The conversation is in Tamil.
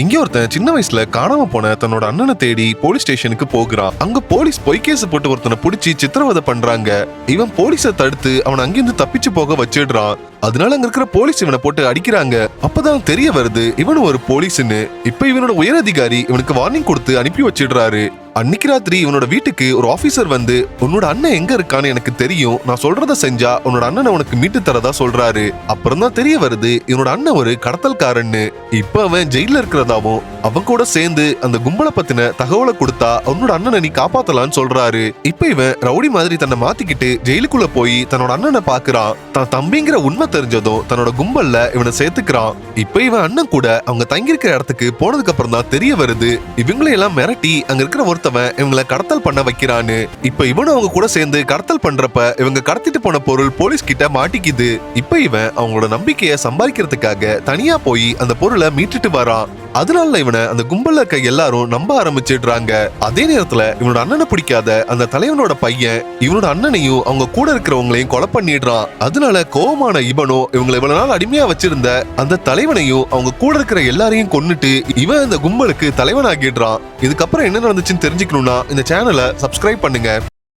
இங்க ஒருத்தன் சின்ன வயசுல காணாம போன தன்னோட அண்ணனை தேடி போலீஸ் ஸ்டேஷனுக்கு போகிறான். அங்க போலீஸ் பொய் கேஸ் போட்டு ஒருத்தனை பிடிச்சி சித்திரவதை பண்றாங்க. இவன் போலீஸை தடுத்து அவனை அங்கிருந்து தப்பிச்சு போக வச்சிடுறான். அதனால அங்க இருக்கிற போலீஸ் இவனை போட்டு அடிக்கிறாங்க. அப்பதான் தெரிய வருது இவனு ஒரு போலீஸ்னு இப்ப இவனோட உயரதிகாரி இவனுக்கு வார்னிங் கொடுத்து அனுப்பி வச்சிடுறாரு. அன்னைக்கு ராத்திரி இவனோட வீட்டுக்கு ஒரு ஆபீசர் வந்து உன்னோட அண்ணன் எங்க இருக்கான்னு எனக்கு தெரியும். நான் சொல்றத செஞ்சா உன்னோட அண்ணனை உனக்கு மீட்டு தரதா சொல்றாரு. அப்புறம் தான் தெரிய வருது இவனோட அண்ணன் ஒரு கடத்தல்காரன்னு. இப்ப அவன் ஜெயில இருக்கிறதாவும் அவன் கூட சேர்ந்து அந்த கும்பலை பத்தின தகவலை கொடுத்தா அவனோட அண்ணனை நீ காப்பாத்தலாம்னு சொல்றாரு. இப்ப இவன் ரவுடி மாதிரி தன்னை மாத்திக்கிட்டு ஜெயிலுக்குள்ள போய் தன்னோட அண்ணனை பாக்குறான். தான் தம்பிங்கிற உண்மை தெரிஞ்சதும் தன்னோட கும்பல்ல இவனை சேர்த்துக்கிறான். இப்ப இவன் அண்ணன் கூட அவங்க தங்கியிருக்கிற இடத்துக்கு போனதுக்கு அப்புறம் தான் தெரிய வருது. இவங்களை எல்லாம் மிரட்டி அங்க இருக்கிற ஒருத்தவன் இவங்களை கடத்தல் பண்ண வைக்கிறான்னு. இப்ப இவனும் அவங்க கூட சேர்ந்து கடத்தல் பண்றப்ப இவங்க கடத்திட்டு போன பொருள் போலீஸ் கிட்ட மாட்டிக்குது. இப்ப இவன் அவங்களோட நம்பிக்கையை சம்பாதிக்கிறதுக்காக தனியா போய் அந்த பொருளை மீட்டுட்டு வரான். அதனால இவனை அந்த கும்பல்ல இருக்க எல்லாரும் நம்ப ஆரம்பிச்சிடுறாங்க. அதே நேரத்துல இவனோட அண்ணனை பிடிக்காத அந்த தலைவனோட பையன் இவனோட அண்ணனையும் அவங்க கூட இருக்கிறவங்களையும் கொலை பண்ணிடுறான். அதனால கோவமான இவனும் இவங்களை இவ்வளவு நாள் அடிமையா வச்சிருந்த அந்த தலைவனையும் அவங்க கூட இருக்கிற எல்லாரையும் கொன்னுட்டு இவன் அந்த கும்பலுக்கு தலைவன் ஆகிடுறான் இதுக்கப்புறம் என்ன நடந்துச்சுன்னு தெரிஞ்சுக்கணும்னா இந்த சேனலை சப்ஸ்கிரைப் பண்ணுங்க.